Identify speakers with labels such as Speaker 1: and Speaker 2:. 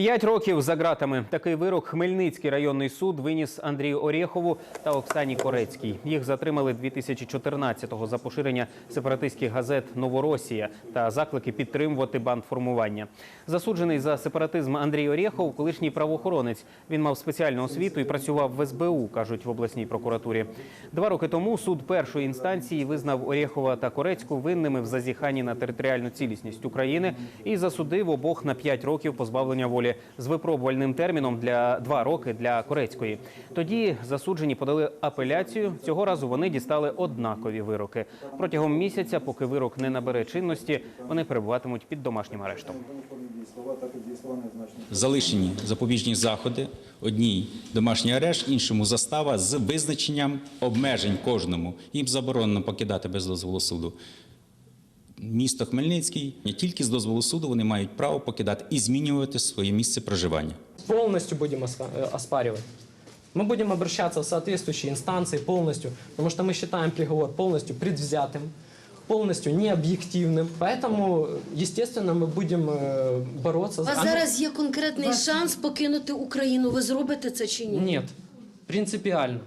Speaker 1: П'ять років за ґратами. Такий вирок Хмельницький районний суд виніс Андрію Орєхову та Оксані Корецькій. Їх затримали 2014-го за поширення сепаратистських газет Новоросія та заклики підтримувати бандформування. Засуджений за сепаратизм Андрій Орєхов, колишній правоохоронець. Він мав спеціальну освіту і працював в СБУ, кажуть в обласній прокуратурі. Два роки тому суд першої інстанції визнав Орєхова та Корецьку винними в зазіханні на територіальну цілісність України і засудив обох на 5 років позбавлення волі з випробувальним терміном для 2 роки для Корецької. Тоді засуджені подали апеляцію. Цього разу вони дістали однакові вироки. Протягом місяця, поки вирок не набере чинності, вони перебуватимуть під домашнім арештом.
Speaker 2: залишені запобіжні заходи, одній домашній арешт, іншому застава з визначенням обмежень кожному. Їм заборонено покидати без дозволу суду. Місто Хмельницький не тільки з дозволу суду вони мають право покидати і змінювати своє місце проживання.
Speaker 3: полностью будем оспа- э, оспаривать. Мы будем обращаться в соответствующие инстанции полностью, потому что мы считаем приговор полностью предвзятым, полностью необъективным. Поэтому, естественно, мы будем э, бороться.
Speaker 4: У вас
Speaker 3: А, ну,
Speaker 4: зараз є конкретний шанс покинути Україну. Ви зробите це чи ні?
Speaker 3: Нет, принципиально.